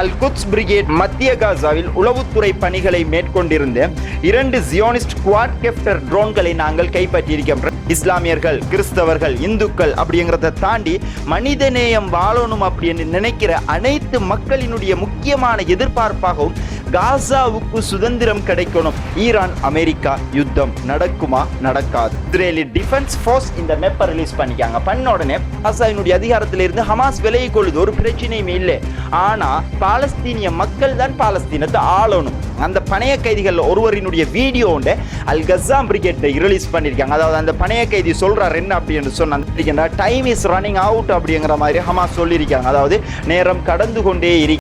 அல் goods brigade மத்திய காசாவில் உளவுத்துறை பணிகளை மேற்கொண்டிருந்த இரண்டு ஜியோனிஸ்ட் குவாட் கெப்டர் ட்ரோன்களை நாங்கள் கைப்பற்றியிருக்கின்றோம். இஸ்லாமியர்கள் கிறிஸ்தவர்கள் இந்துக்கள் அப்படிங்கிறத தாண்டி மனிதநேயம் வாழணும் அப்படின்னு நினைக்கிற அனைத்து மக்களினுடைய முக்கியமான எதிர்பார்ப்பாகவும் காசாவுக்கு சுதந்திரம் கிடைக்கணும். ஈரான் அமெரிக்கா யுத்தம் நடக்குமா? நடக்காது. இஸ்ரேலி டிஃபென்ஸ் ஃபோர்ஸ் இந்த மெப்பை ரிலீஸ் பண்ணிக்காங்க. பண்ண உடனே ஹசாயினுடைய அதிகாரத்தில் இருந்து ஹமாஸ் விலகி கொள்ளுது. ஒரு பிரச்சனையுமே இல்லை. ஆனா பாலஸ்தீனிய மக்கள் தான் பாலஸ்தீனத்தை ஆளணும். அந்த பணைய கைதிகள் ஒருவரினுடைய வீடியோ உண்டு. அல் கசாம் பிரிகேட்டை ரிலீஸ் பண்ணியிருக்காங்க. அதாவது அந்த பணைய கைதி சொல்றாரு என்ன அப்படின்னு சொன்னா டைம் இஸ் ரன்னிங் அவுட் அப்படிங்கிற மாதிரி ஹமாஸ் சொல்லியிருக்காங்க. அதாவது நேரம் கடந்து கொண்டே இருக்கு.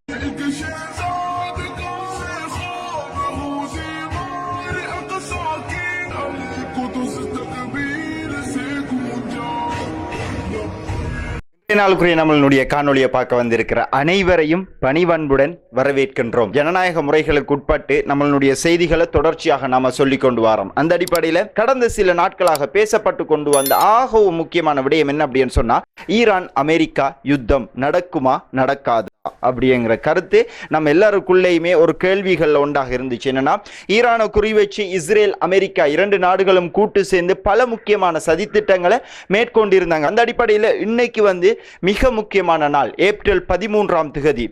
நாளுக்குரிய நம்மளுடைய காணொலியை பார்க்க வந்திருக்கிற அனைவரையும் பணிவன்புடன் வரவேற்கின்றோம். ஜனநாயக முறைகளுக்கு உட்பட்டு நம்மளுடைய செய்திகளை தொடர்ச்சியாக நாம சொல்லிக் கொண்டு வரோம். அந்த அடிப்படையில் கடந்த சில நாட்களாக பேசப்பட்டு கொண்டு வந்த ஆகவும் முக்கியமான விடயம் என்ன அப்படின்னு சொன்னா ஈரான் அமெரிக்கா யுத்தம் நடக்குமா நடக்காது. அப்படிங்கிற கருத்து நம்ம எல்லாருக்குள்ளேயுமே ஒரு கேள்விகள் ஒன்றாக இருந்துச்சு. என்னன்னா ஈரானை குறிவச்சு இஸ்ரேல் அமெரிக்கா இரண்டு நாடுகளும் கூட்டு சேர்ந்து பல முக்கியமான சதித்திட்டங்களை மேற்கொண்டிருந்தாங்க. அந்த அடிப்படையில் இன்னைக்கு வந்து மிக முக்கியமான நாள் ஏப்ரல் பதிமூன்றாம் திகதி.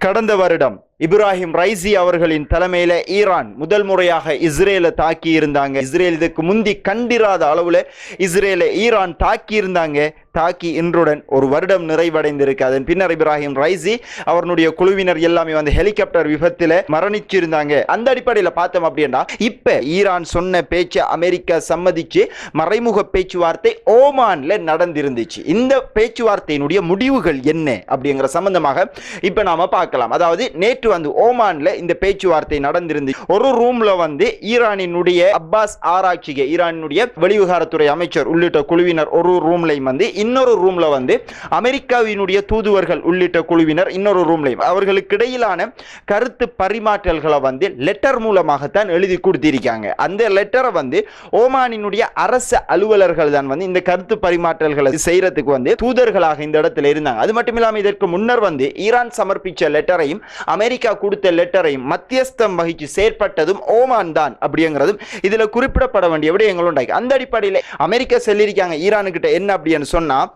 கடந்த வருடம் இப்ராஹிம் ரைசி அவர்களின் தலைமையில ஈரான் முதல் முறையாக இஸ்ரேலை தாக்கி இருந்தாங்க. இஸ்ரேல் இதுக்கு முந்தி கண்டிராத அளவுல இஸ்ரேலை ஈரான் தாக்கி இருந்தாங்க. தாக்கி இன்றுடன் ஒரு வருடம் நிறைவடைந்திருக்கு. அதன் பின்னர் இப்ராஹிம் ரைசி அவருடைய குழுவினர் எல்லாமே வந்து ஹெலிகாப்டர் விபத்தில் மரணிச்சிருந்தாங்க. அந்த அடிப்படையில் பார்த்தோம் அப்படின்னா இப்போ ஈரான் சொன்ன பேச்சை அமெரிக்கா சம்மதிச்சு மறைமுக பேச்சுவார்த்தை ஓமான்ல நடந்திருந்துச்சு. இந்த பேச்சுவார்த்தையினுடைய முடிவுகள் என்ன அப்படிங்கிற சம்பந்தமாக இப்போ நாம பார்க்கலாம். அதாவது நேற்று வந்து ஓமான்ல இந்த பேச்சுவார்த்தை நடந்திருந்து ஒரு ரூம்ல வந்து ஈரானினுடைய அப்பாஸ் ஆராய்ச்சிகை ஈரானினுடைய வெளிவிவகாரத்துறை அமைச்சர் உள்ளிட்ட குழுவினர் ஒரு ரூம்லையும் வந்து இன்னொரு ரூம்ல வந்து அமெரிக்காவினுடைய தூதுவர்கள் உள்ளிட்ட குழுவினர் இன்னொரு ரூம்லையும் அவர்களுக்கு இடையிலான கருத்து பரிமாற்றல்களை வந்து லெட்டர் மூலமாகத்தான் எழுதி கொடுத்திருக்காங்க. அந்த லெட்டரை வந்து ஓமானினுடைய அரசு அலுவலர்கள் தான் வந்து இந்த கருத்து பரிமாற்றல்களை செய்யறதுக்கு வந்து தூதர்களாக இந்த இடத்துல இருந்தாங்க. அது மட்டும் இல்லாமல் இதற்கு முன்னர் வந்து ஈரான் சமர்ப்பிச்ச லெட்டரையும் அமெரிக்க அமெரிக்கா கொடுத்த லெட்டரையும் மத்தியஸ்தம் வகிச்சு செயற்பட்டதும் ஓமான் தான் அப்படிங்கிறதும் இதில் குறிப்பிடப்பட வேண்டிய விடயங்கள் உண்டாக்கி அந்த அடிப்படையில் அமெரிக்கா சொல்லியிருக்காங்க ஈரானுக்கிட்ட என்ன அப்படின்னு சொன்னால்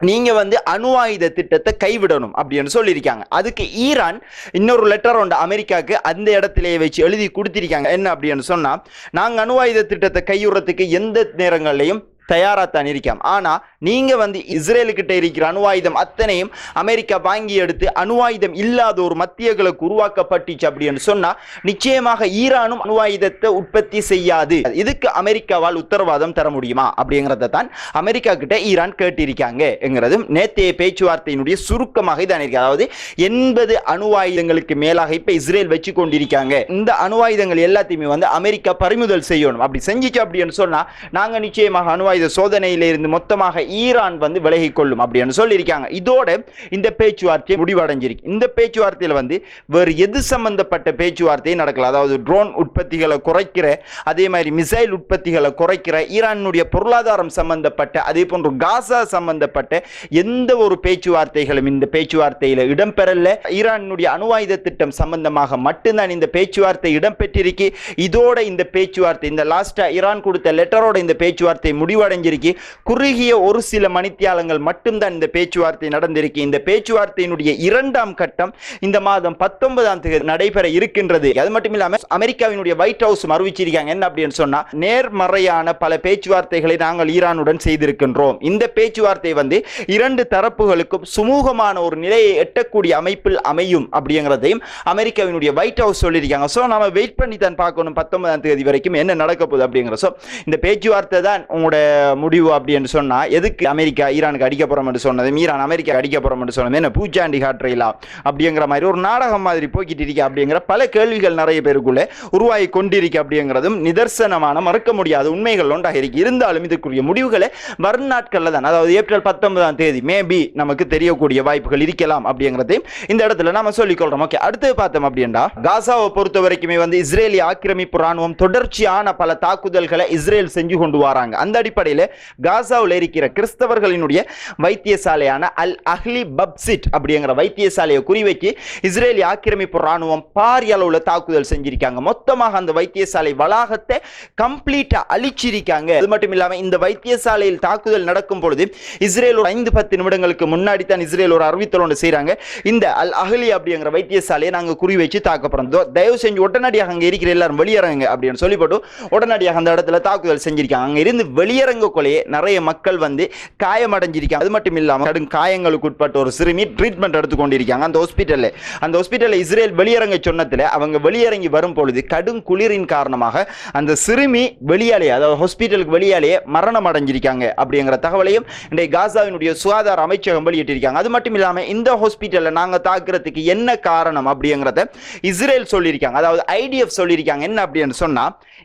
நீங்க வந்து அணு ஆயுத திட்டத்தை கைவிடணும் அப்படின்னு சொல்லியிருக்காங்க. அதுக்கு ஈரான் இன்னொரு லெட்டர் உண்டு அமெரிக்காவுக்கு அந்த இடத்திலேயே வச்சு எழுதி கொடுத்திருக்காங்க. என்ன அப்படின்னு சொன்னால் நாங்கள் அணு ஆயுத திட்டத்தை கைவிடுறதுக்கு எந்த நேரங்கள்லையும் தயாராகத்தான் இருக்காம். ஆனால் நீங்க வந்து இஸ்ரேலுக்கிட்ட இருக்கிற அணுவாயுதம் அத்தனையும் அமெரிக்கா வாங்கி எடுத்து அணுவாயுதம் இல்லாத ஒரு மத்திய கிழக்கு உருவாக்கப்பட்டுச்சு அப்படின்னு சொன்னா நிச்சயமாக ஈரானும் அணுவாயுதத்தை உற்பத்தி செய்யாது. இதுக்கு அமெரிக்காவால் உத்தரவாதம் தர முடியுமா? அப்படிங்கிறத தான் அமெரிக்கா கிட்ட ஈரான் கேட்டிருக்காங்கங்கிறதும் நேத்தைய பேச்சுவார்த்தையினுடைய சுருக்கமாக இதான் இருக்கு. அதாவது எண்பது அணுவாயுதங்களுக்கு மேலாக இப்ப இஸ்ரேல் வச்சு கொண்டிருக்காங்க இந்த அணுவாயுதங்கள் எல்லாத்தையுமே வந்து அமெரிக்கா பறிமுதல் செய்யணும். அப்படி செஞ்சிச்சு அப்படின்னு சொன்னா நாங்க நிச்சயமாக அணுவாயுத சோதனையிலிருந்து மொத்தமாக ஈரான் வந்து விலகி கொள்ளும் அப்படின்னு சொல்லியிருக்காங்க. இதோட இந்த பேச்சுவார்த்தை முடிவடைஞ்சிருக்கு. இந்த பேச்சுவார்த்தையில் வந்து வேறு எது சம்பந்தப்பட்ட பேச்சுவார்த்தையும் நடக்கல. அதாவது ட்ரோன் உற்பத்திகளை குறைக்கிற அதே மாதிரி மிசைல் உற்பத்திகளை குறைக்கிற ஈரானுடைய பொருளாதாரம் சம்பந்தப்பட்ட அதே போன்று காசா சம்பந்தப்பட்ட எந்த ஒரு பேச்சுவார்த்தைகளும் இந்த பேச்சுவார்த்தையில் இடம்பெறல. ஈரானுடைய அணுவாயுத திட்டம் சம்பந்தமாக மட்டும்தான் இந்த பேச்சுவார்த்தை இடம்பெற்றிருக்கு. இதோட இந்த பேச்சுவார்த்தை இந்த லாஸ்டா ஈரான் கொடுத்த லெட்டரோட இந்த பேச்சுவார்த்தை முடிவடைஞ்சிருக்கு. குறுகிய ஒரு சில மணித்தியாலங்கள் மட்டும்தான் இந்த பேச்சுவார்த்தை நடந்திருக்கு. இந்த பேச்சுவார்த்தையினுடைய இரண்டாம் கட்டம் இந்த மாதம் பத்தொன்பதாம் தேதி நடைபெற இருக்கின்றது. அது மட்டும் இல்லாம அமெரிக்காவினுடைய ஒயிட் ஹவுஸ் அறிவிச்சிருக்காங்க என்ன அப்படின்னு சொன்னா நேர்மறையான பல பேச்சுவார்த்தைகளை நாங்கள் ஈரானுடன் செய்திருக்கின்றோம். இந்த பேச்சுவார்த்தை வந்து இரண்டு தரப்புகளுக்கும் சுமூகமான ஒரு நிலையை எட்டக்கூடிய அமைப்பில் அமையும் அப்படிங்கிறதையும் அமெரிக்காவினுடைய ஒயிட் ஹவுஸ் சொல்லியிருக்காங்க. ஸோ நம்ம வெயிட் பண்ணி தான் பார்க்கணும். பத்தொன்பதாம் தேதி வரைக்கும் என்ன நடக்க போகுது அப்படிங்கிற. ஸோ இந்த பேச்சுவார்த்தை தான் உங்களோட முடிவு அப்படின்னு சொன்னா எதுக்கு அமெரிக்கா ஈரானுக்கு அடிக்க போகிறோம் என்று சொன்னதும் ஈரான் அமெரிக்கா அடிக்க போகிறோம் என்று சொன்னது. என்ன பூச்சாண்டி காட்டுறீங்களா அப்படிங்கிற மாதிரி ஒரு நாடகம் மாதிரி போய்கிட்டு இருக்கா அப்படிங்கிற பல கேள்விகள் நிறைய பேருக்குள்ளே உருவாகி கொண்டிருக்கு அப்படிங்கிறதும் நிதர்சனமான மறுக்க முடியாத உண்மைகள் ஒன்றாக இருக்கு. இருந்தாலும் இதுக்குரிய முடிவுகளை வரும் நாட்களில் தான். அதாவது ஏப்ரல் பத்தொன்பதாம் தேதி மேபி நமக்கு தெரியக்கூடிய வாய்ப்புகள் இருக்கலாம் அப்படிங்கிறதையும் இந்த இடத்துல நம்ம சொல்லிக்கொள்றோம் ஓகே அடுத்து பார்த்தோம் அப்படின்னா காசாவை பொறுத்த வரைக்குமே வந்து இஸ்ரேலிய ஆக்கிரமிப்பு ராணுவம் தொடர்ச்சியான பல தாக்குதல்களை இஸ்ரேல் செஞ்சு கொண்டு வராங்க. அந்த அடிப்படையில் காசாவில் இருக்கிற கிறிஸ்தவர்களினுடைய வைத்தியசாலையான அல் அஹ்லி பப்சிட் அப்படிங்கிற வைத்தியசாலையை குறிவைச்சு இஸ்ரேலி ஆக்கிரமிப்பு ராணுவம் பாரிய அளவில் தாக்குதல் செஞ்சிருக்காங்க. மொத்தமாக அந்த வைத்தியசாலை வளாகத்தை கம்ப்ளீட்டா அழிச்சிருக்காங்க. அது மட்டும் இல்லாமல் இந்த வைத்தியசாலையில் தாக்குதல் நடக்கும் பொழுது இஸ்ரேல் ஒரு ஐந்து பத்து நிமிடங்களுக்கு முன்னாடி தான் இஸ்ரேல் ஒரு அறிவித்தல் ஒன்று செய்கிறாங்க இந்த அல் அஹ்லி அப்படிங்கிற வைத்தியசாலையை நாங்கள் குறி வச்சு தாக்கப்படுறோம் தயவு செஞ்சு உடனடியாக அங்கே இருக்கிற எல்லாரும் வெளியிறங்க அப்படின்னு சொல்லிப்பட்டு உடனடியாக அந்த இடத்துல தாக்குதல் செஞ்சிருக்காங்க. அங்கே இருந்து வெளியிறங்கக்குள்ளேயே நிறைய மக்கள் வந்து காயமடைஞ்சிருக்காங்க. அது மட்டும் இல்லாமல் கடும் காயங்களுக்கு உட்பட்ட ஒரு சிறுமி ட்ரீட்மெண்ட் எடுத்து கொண்டிருக்காங்க அந்த ஹாஸ்பிட்டலில் அந்த ஹாஸ்பிட்டலில் இஸ்ரேல் வெளியிறங்க சொன்னதில் அவங்க வெளியிறங்கி வரும் பொழுது கடும் குளிரின் காரணமாக அந்த சிறுமி வெளியாலே அதாவது ஹாஸ்பிட்டலுக்கு வெளியாலேயே மரணம் அடைஞ்சிருக்காங்க அப்படிங்கிற தகவலையும் இன்றைய காசாவினுடைய சுகாதார அமைச்சகம் வெளியிட்டிருக்காங்க. அது மட்டும் இல்லாமல் இந்த ஹாஸ்பிட்டலில் நாங்க தாக்குறதுக்கு என்ன காரணம் அப்படிங்கிறத இஸ்ரேல் சொல்லியிருக்காங்க. அதாவது ஐடிஎஃப் சொல்லியிருக்காங்க. என்ன அப்படின்னு சொன்னா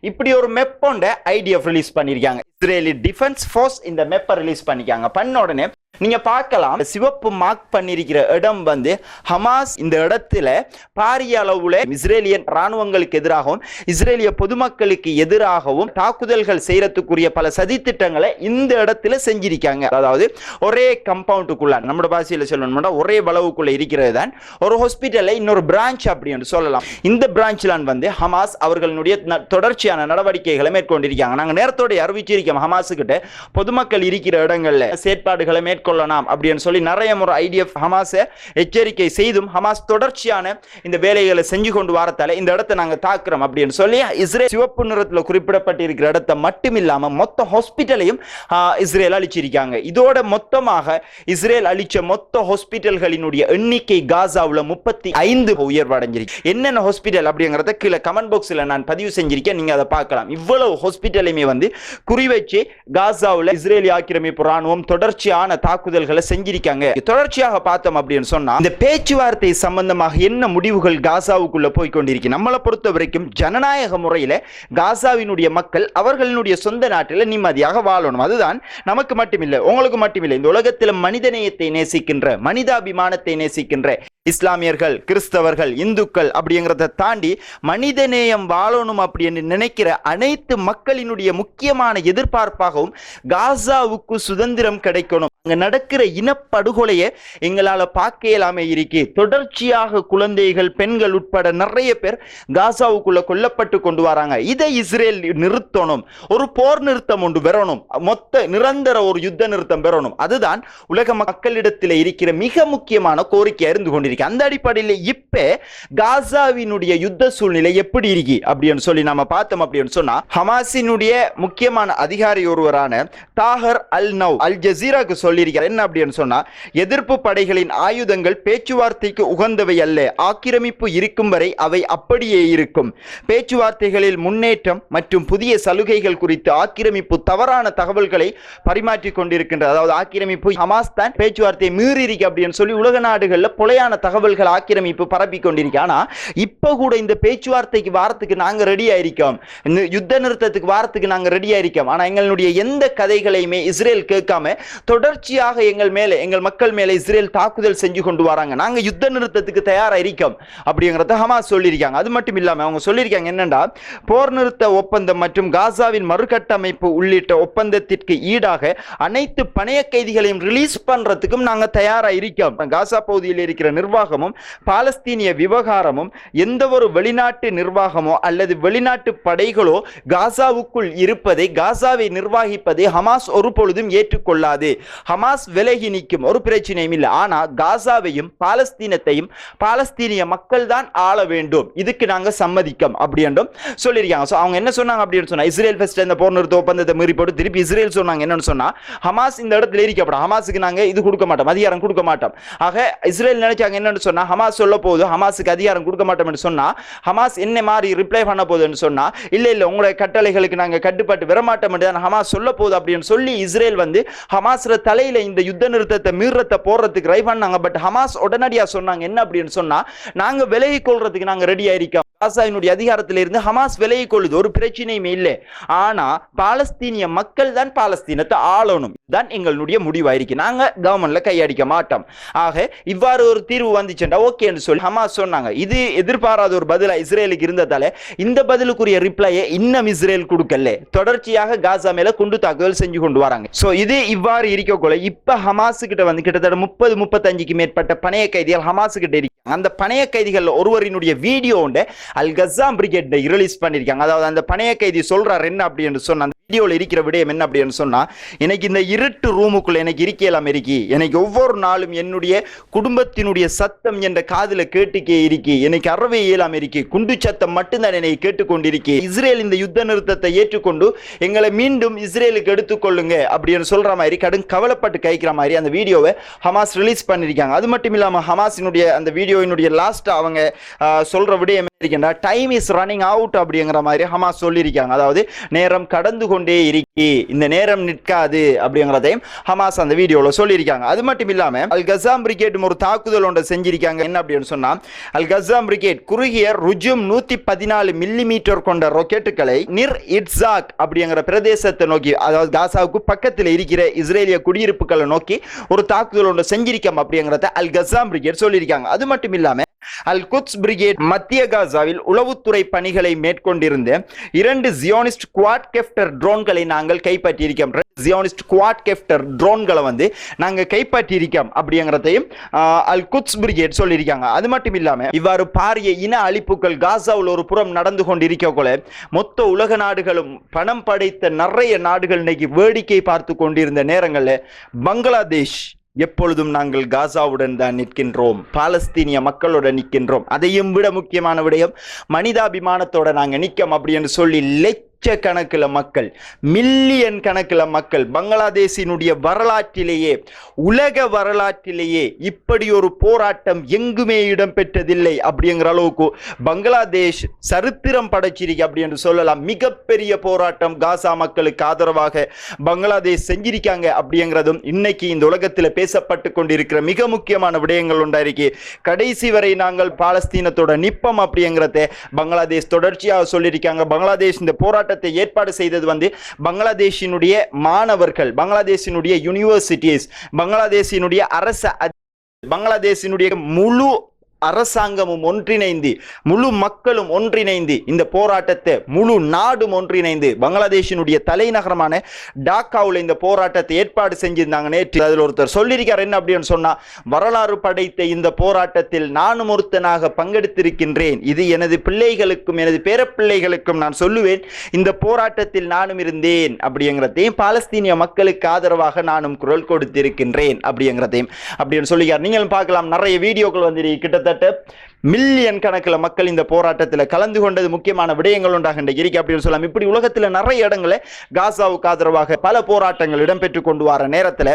இப்படி ஒரு மெப்போண்ட ஐடிஎஃப் ரிலீஸ் பண்ணியிருக்காங்க. இஸ்ரேலி டிஃபென்ஸ் ஃபோர்ஸ் இந்த மெப்பை ரிலீஸ் பண்ணிருக்காங்க பண்ண உடனே நீங்க பார்க்கலாம் சிவப்பு மார்க் பண்ணியிருக்கிற இடம் வந்து ஹமாஸ் இந்த இடத்துல பாரிய அளவுல இஸ்ரேலியன் ராணுவங்களுக்கு எதிராகவும் இஸ்ரேலிய பொதுமக்களுக்கு எதிராகவும் தாக்குதல்கள் செய்யறதுக்குரிய பல சதித்திட்டங்களை இந்த இடத்துல செஞ்சிருக்காங்க. அதாவது ஒரே கம்பவுண்டுக்குள்ள நம்மளோட பாஷையில சொல்லணும்னா ஒரே வளவுக்குள்ள இருக்கிறது தான் ஒரு ஹாஸ்பிட்டல்ல இன்னொரு பிரான்ச் அப்படின்னு சொல்லலாம். இந்த பிரான்ச்ல வந்து ஹமாஸ் அவர்களுடைய ந- தொடர்ச்சியான நடவடிக்கைகளை மேற்கொண்டிருக்காங்க. நாங்க நேரத்தோட அறிவிச்சிருக்கோம் ஹமாஸ் கிட்ட பொதுமக்கள் இருக்கிற இடங்கள்ல செயற்பாடுகளை மேற்கொள்ளலாம் அப்படின்னு சொல்லி நிறைய முறை ஐடிஎஃப் ஹமாஸை எச்சரிக்கை செய்தும் ஹமாஸ் தொடர்ச்சியான இந்த வேலைகளை செஞ்சு கொண்டு வரத்தால இந்த இடத்தை நாங்க தாக்குறோம் அப்படின்னு சொல்லி இஸ்ரேல் சிவப்பு நிறத்தில் குறிப்பிடப்பட்டிருக்கிற இடத்தை மட்டும் இல்லாமல் மொத்த ஹாஸ்பிட்டலையும் இஸ்ரேல் அழிச்சிருக்காங்க. இதோட மொத்தமாக இஸ்ரேல் அழிச்ச மொத்த ஹாஸ்பிட்டல்களினுடைய எண்ணிக்கை காசாவில் முப்பத்தி ஐந்து உயர்வடைஞ்சிருக்கு. என்னென்ன ஹாஸ்பிட்டல் அப்படிங்கறத கீழே கமெண்ட் பாக்ஸ்ல நான் பதிவு செஞ்சிருக்கேன். நீங்க அதை பார்க்கலாம். இவ்வளவு ஹாஸ்பிட்டலையுமே வந்து குறி வச்சு காசாவுல இஸ்ரேலி ஆக்கிரமிப்பு ராணுவம் தொடர்ச்சியான தாக்குதல்களை செஞ்சிருக்காங்க. தொடர்ச்சியாக பார்த்தோம் அப்படின்னு சொன்னா இந்த பேச்சுவார்த்தை சம்பந்தமாக என்ன முடிவுகள் காசாவுக்குள்ள போய் கொண்டிருக்கு? நம்மளை பொறுத்த வரைக்கும் ஜனநாயக முறையில காசாவினுடைய மக்கள் அவர்களினுடைய சொந்த நாட்டில் நிம்மதியாக வாழணும். அதுதான் நமக்கு மட்டுமில்லை உங்களுக்கு மட்டுமில்லை. இந்த உலகத்தில் மனிதநேயத்தை நேசிக்கின்ற மனிதாபிமானத்தை நேசிக்கின்ற இஸ்லாமியர்கள் கிறிஸ்தவர்கள் இந்துக்கள் அப்படிங்கிறத தாண்டி மனிதநேயம் வாழணும் அப்படின்னு நினைக்கிற அனைத்து மக்களினுடைய முக்கியமான எதிர்பார்ப்பாகவும் காசாவுக்கு சுதந்திரம் கிடைக்கணும். அங்க நடக்கிற இனப்படுகொலையை எங்களால பார்க்க இயலாம இருக்கே. தொடர்ச்சியாக குழந்தைகள் பெண்கள் உட்பட நிறைய பேர் காசாவுக்குள்ள கொல்லப்பட்டு கொண்டு வராங்க. இதை இஸ்ரேல் நிறுத்தணும். ஒரு போர் நிறுத்தம் ஒன்று பெறணும். மொத்த நிரந்தர ஒரு யுத்த நிறுத்தம் பெறணும். அதுதான் உலக மக்களிடத்தில் இருக்கிற மிக முக்கியமான கோரிக்கை அறிந்து கொண்டிருக்கு. அந்த அடிப்படையில் இப்ப காசாவினுடைய யுத்த சூழ்நிலை எப்படி இருக்கு அப்படின்னு சொல்லி நாம பார்த்தோம் அப்படின்னு சொன்னா ஹமாஸினுடைய முக்கியமான அதிகாரி ஒருவரான தாகர் அல் நவ் அல் ஜசீராக்கு சொல்லியிருக்கிறார் என்ன அப்படின்னு சொன்னா எதிர்ப்பு படைகளின் ஆயுதங்கள் பேச்சுவார்த்தைக்கு உகந்தவை அல்ல ஆக்கிரமிப்பு இருக்கும் வரை அவை அப்படியே இருக்கும். பேச்சுவார்த்தைகளில் முன்னேற்றம் மற்றும் புதிய சலுகைகள் குறித்து ஆக்கிரமிப்பு தவறான தகவல்களை பரிமாற்றிக் கொண்டிருக்கின்றது. அதாவது ஆக்கிரமிப்பு ஹமாஸ் தான் பேச்சுவார்த்தையை மீறிருக்கு அப்படின்னு சொல்லி உலக நாடுகளில் புலையான தகவல்கள் ஆக்கிரமிப்பு பரப்பி கொண்டிருக்கு. ஆனால் இப்போ கூட இந்த பேச்சுவார்த்தைக்கு வாரத்துக்கு நாங்கள் ரெடி ஆயிருக்கோம். இந்த யுத்த நிறுத்தத்துக்கு வாரத்துக்கு நாங்கள் ரெடி ஆயிருக்கோம். ஆனால் எங்களுடைய எந்த கதைகளையுமே இஸ்ரேல் கேட்காம தொடர்ச்சியாக எங்கள் மேலே எங்கள் மக்கள் மேலே இஸ்ரேல் தாக்குதல் செஞ்சு கொண்டு வராங்க. நாங்கள் யுத்த நிறுத்தத்துக்கு தயாராக இருக்கோம் அப்படிங்கிறத ஹமாஸ் சொல்லியிருக்காங்க. அது மட்டும் இல்லாமல் அவங்க சொல்லியிருக்காங்க என்னென்னா போர் நிறுத்த ஒப்பந்தம் மற்றும் காசாவின் மறுகட்டமைப்பு உள்ளிட்ட ஒப்பந்தத்திற்கு ஈடாக அனைத்து பணைய கைதிகளையும் ரிலீஸ் பண்ணுறதுக்கும் நாங்கள் தயாராக இருக்கோம் காசா பகுதியில் இருக்கிற நிர்வாகமும் பாலஸ்தீனிய விவகாரமும் எந்த ஒரு வெளிநாட்டு நிர்வாகமோ அல்லது வெளிநாட்டு படைகளோ காசாவுக்குள் இருப்பதை காசாவை நிர்வாகிப்பதை ஹமாஸ் ஒருபொழுதும் ஏற்றுக்கொள்ளாது. ஹமாஸ் ஹமாஸ் விலகி நிற்கும். ஒரு பிரச்சனையும் இல்லை. ஆனால் காசாவையும் பாலஸ்தீனத்தையும் பாலஸ்தீனிய மக்கள் தான் ஆள வேண்டும். இதுக்கு நாங்கள் சம்மதிக்கம் அப்படின்றும் சொல்லியிருக்காங்க. ஸோ அவங்க என்ன சொன்னாங்க அப்படின்னு சொன்னால் இஸ்ரேல் ஃபர்ஸ்ட் இந்த போர் நிறுத்த ஒப்பந்தத்தை மீறி போட்டு திருப்பி இஸ்ரேல் சொன்னாங்க. என்னன்னு சொன்னால் ஹமாஸ் இந்த இடத்துல இருக்கப்படும் ஹமாஸுக்கு நாங்கள் இது கொடுக்க மாட்டோம். அதிகாரம் கொடுக்க மாட்டோம். ஆக இஸ்ரேல் நினைச்சாங்க என்னன்னு சொன்னால் ஹமாஸ் சொல்ல போகுது ஹமாஸுக்கு அதிகாரம் கொடுக்க மாட்டோம்னு சொன்னால் ஹமாஸ் என்ன மாதிரி ரிப்ளை பண்ண போகுதுன்னு சொன்னால் இல்லை இல்லை உங்களுடைய கட்டளைகளுக்கு நாங்கள் கட்டுப்பாட்டு வரமாட்டோம் தான் ஹமாஸ் சொல்ல போகுது அப்படின்னு சொல்லி இஸ்ரேல் வந்து ஹமாஸில் தலை இந்த யுத்த நிறுத்தத்தை மீறத்தை போடுறதுக்கு ரை பண்ணாங்க. பட் ஹமாஸ் உடனடியா சொன்னாங்க என்ன அப்படின்னு சொன்னா நாங்க விலகி கொள்றதுக்கு நாங்க ரெடி ஆயிருக்கோம். காசாயினுடைய அதிகாரத்தில் இருந்து ஹமாஸ் விலகி கொள்ளுது. ஒரு பிரச்சனையுமே இல்லை. ஆனா பாலஸ்தீனிய மக்கள் தான் பாலஸ்தீனத்தை ஆளணும். தான் எங்களுடைய முடிவாயிருக்கு. நாங்க கவர்மெண்ட்ல கையடிக்க மாட்டோம். ஆக இவ்வாறு ஒரு தீர்வு வந்துச்சுண்டா ஓகேன்னு சொல்லி ஹமாஸ் சொன்னாங்க. இது எதிர்பாராத ஒரு பதிலா இஸ்ரேலுக்கு இருந்ததால இந்த பதிலுக்குரிய ரிப்ளையை இன்னும் இஸ்ரேல் கொடுக்கல. தொடர்ச்சியாக காசா மேல குண்டு தாக்குதல் செஞ்சு கொண்டு வராங்க. சோ இது இவ்வாறு இருக்கக்குள்ள இப்ப ஹமாஸ் கிட்ட வந்து கிட்டத்தட்ட முப்பது முப்பத்தஞ்சுக்கு மேற்பட்ட பணைய கைதிகள் ஹமாஸ் கிட்ட அந்த பணைய கைதிகள் ஒருவரினுடைய வீடியோ ஒன்று அல் கசாம் பிரிகேட் ரிலீஸ் பண்ணிருக்காங்க. அதாவது அந்த பணைய கைதி சொல்றாரு என்ன அப்படின்னு சொன்ன அந்த வீடியோவில் இருக்கிற விடயம் என்ன அப்படின்னு சொன்னால் எனக்கு இந்த இருட்டு ரூமுக்குள்ளே எனக்கு இருக்கலாம் இருக்கி எனக்கு ஒவ்வொரு நாளும் என்னுடைய குடும்பத்தினுடைய சத்தம் என்ற காதில் கேட்டுக்கே இருக்கி. எனக்கு அறவே இயலாம் இருக்கி. குண்டு சத்தம் மட்டும்தான் என்னை கேட்டுக்கொண்டிருக்கி. இஸ்ரேல் இந்த யுத்த நிறுத்தத்தை ஏற்றுக்கொண்டு எங்களை மீண்டும் இஸ்ரேலுக்கு எடுத்துக்கொள்ளுங்க அப்படின்னு சொல்கிற மாதிரி கடும் கவலைப்பட்டு கைக்கிற மாதிரி அந்த வீடியோவை ஹமாஸ் ரிலீஸ் பண்ணியிருக்காங்க. அது மட்டும் இல்லாமல் ஹமாஸினுடைய அந்த வீடியோவினுடைய லாஸ்ட் அவங்க சொல்கிற விடயம் இருக்கின்றா டைம் இஸ் ரன்னிங் அவுட் அப்படிங்கிற மாதிரி ஹமாஸ் சொல்லியிருக்காங்க. அதாவது நேரம் கடந்து கொண்டு இருக்கி இந்த நேரம் நிற்காது அப்படிங்கிறதையும் ஹமாஸ் அந்த வீடியோவில் சொல்லியிருக்காங்க. அது மட்டும் இல்லாம அல் கசாம் பிரிகேட் ஒரு தாக்குதல் ஒன்றை செஞ்சிருக்காங்க. என்ன அப்படின்னு சொன்னால் அல் கசாம் பிரிகேட் குறுகிய ருஜும் நூத்தி பதினாலு மில்லி மீட்டர் கொண்ட ராக்கெட்டுகளை நிர் இட்ஸாக் அப்படிங்கிற பிரதேசத்தை நோக்கி அதாவது காசாவுக்கு பக்கத்தில் இருக்கிற இஸ்ரேலிய குடியிருப்புகளை நோக்கி ஒரு தாக்குதல் ஒன்று செஞ்சிருக்கோம் அப்படிங்கிறத அல் கசாம் பிரிகேட் சொல்லியிருக்காங்க. அது மட்டும் இல்லாமல் அல் குத்ஸ் பிரிகேட் மத்திய காசாவில் உளவுத்துறை பணிகளை மேற்கொண்டிருந்த இரண்டு ஜியோனிஸ்ட் குவாட் கெப்டர் ட்ரோன்களை நாங்கள் கைப்பற்றியிருக்கோம். ஜியோனிஸ்ட் குவாட் கெப்டர் ட்ரோன்களை வந்து நாங்கள் கைப்பற்றியிருக்கோம் அப்படிங்கிறதையும் அல் குத்ஸ் பிரிகேட் சொல்லியிருக்காங்க. அது மட்டும் இல்லாமல் இவ்வாறு பாரிய இன அழிப்புகள் காசாவில் ஒரு புறம் நடந்து கொண்டிருக்கக்குள்ள மொத்த உலக நாடுகளும் பணம் படைத்த நிறைய நாடுகள் இன்னைக்கு வேடிக்கை பார்த்து கொண்டிருந்த நேரங்களில் பங்களாதேஷ் எப்பொழுதும் நாங்கள் காசாவுடன் தான் நிற்கின்றோம் பாலஸ்தீனிய மக்களுடன் நிற்கின்றோம். அதையும் விட முக்கியமான விடயம் மனிதாபிமானத்தோட நாங்கள் நிற்கும் அப்படின்னு சொல்லி லட்சக்கணக்கில் மக்கள் மில்லியன் கணக்கில் மக்கள் பங்களாதேஷினுடைய வரலாற்றிலேயே உலக வரலாற்றிலேயே இப்படி ஒரு போராட்டம் எங்குமே இடம்பெற்றதில்லை அப்படிங்கிற அளவுக்கு பங்களாதேஷ் சரித்திரம் படைச்சிருக்கு அப்படி என்று சொல்லலாம். மிகப்பெரிய போராட்டம் காசா மக்களுக்கு ஆதரவாக பங்களாதேஷ் செஞ்சிருக்காங்க அப்படிங்கிறதும் இன்னைக்கு இந்த உலகத்தில் பேசப்பட்டு கொண்டிருக்கிற மிக முக்கியமான விடயங்கள் உண்டாயிருக்கு கடைசி வரை நாங்கள் பாலஸ்தீனத்தோட நிப்பம் அப்படிங்கிறத பங்களாதேஷ் தொடர்ச்சியாக சொல்லியிருக்காங்க. பங்களாதேஷ் இந்த போராட்டம் போராட்டத்தை ஏற்பாடு செய்தது வந்து பங்களாதேஷினுடைய மாணவர்கள் பங்களாதேஷினுடைய யூனிவர்சிட்டிஸ் பங்களாதேஷினுடைய அரசு பங்களாதேஷினுடைய முழு அரசாங்கமும் ஒன்றிணைந்து முழு மக்களும் ஒன்றிணைந்து இந்த போராட்டத்தை முழு நாடும் ஒன்றிணைந்து பங்களாதேஷினுடைய தலைநகரமான டாக்காவில் இந்த போராட்டத்தை ஏற்பாடு செஞ்சிருந்தாங்க நேற்று. அதில் ஒருத்தர் சொல்லியிருக்கார் என்ன அப்படின்னு சொன்னால் வரலாறு படைத்த இந்த போராட்டத்தில் நானும் ஒருத்தனாக பங்கெடுத்திருக்கின்றேன். இது எனது பிள்ளைகளுக்கும் எனது பேரப்பிள்ளைகளுக்கும் நான் சொல்லுவேன் இந்த போராட்டத்தில் நானும் இருந்தேன் அப்படிங்கிறதையும் பாலஸ்தீனிய மக்களுக்கு ஆதரவாக நானும் குரல் கொடுத்திருக்கின்றேன் அப்படிங்கிறதையும் அப்படின்னு சொல்லிக்கார் நீங்களும் பார்க்கலாம் நிறைய வீடியோக்கள் வந்து கிட்டத்தட்ட கிட்டத்தட்ட மில்லியன் கணக்கில் மக்கள் இந்த போராட்டத்தில் கலந்து கொண்டது முக்கியமான விடயங்கள் ஒன்றாக இந்த இருக்கு அப்படின்னு சொல்லலாம். இப்படி உலகத்தில் நிறைய இடங்களில் காசாவுக்கு ஆதரவாக பல போராட்டங்கள் இடம்பெற்று கொண்டு வர நேரத்தில்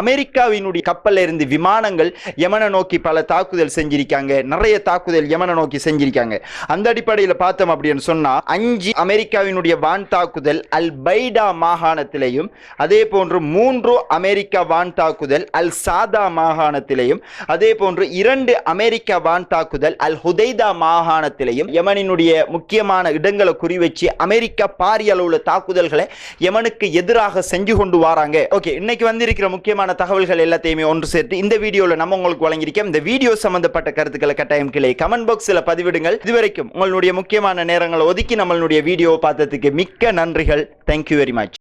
அமெரிக்காவினுடைய கப்பலில் இருந்து விமானங்கள் யமனை நோக்கி பல தாக்குதல் செஞ்சிருக்காங்க. நிறைய தாக்குதல் யமனை நோக்கி செஞ்சிருக்காங்க. அந்த அடிப்படையில் பார்த்தோம் அப்படின்னு சொன்னால் அஞ்சு அமெரிக்காவினுடைய வான் தாக்குதல் அல் பைடா மாகாணத்திலையும் அதே போன்று மூன்று அமெரிக்கா வான் தாக்குதல் அல் சாதா மாகாணத்திலையும் அதே போன்று இரண்டு அமெரிக்கா வான் தாக்குதல் அல் ஹுதைதா மாகாணத்திலேயும் யமனினுடைய முக்கியமான இடங்களை குறிவச்சு அமெரிக்கா பாரிய அளவுல தாக்குதல்களை யமனுக்கு எதிராக செஞ்சு கொண்டு வராங்க. ஓகே இன்னைக்கு வந்திருக்கிற முக்கியமான தகவல்கள் எல்லாத்தையுமே ஒன்று சேர்த்து இந்த வீடியோல நம்ம உங்களுக்கு வழங்கியிருக்கோம் இந்த வீடியோ சம்பந்தப்பட்ட கருத்துக்களை கட்டாயம் கிளை கமெண்ட் பாக்ஸில் பதிவிடுங்கள். இதுவரைக்கும் உங்களுடைய முக்கியமான நேரங்களை ஒதுக்கி நம்மளுடைய வீடியோவை பார்த்ததுக்கு மிக்க நன்றிகள். Thank you very much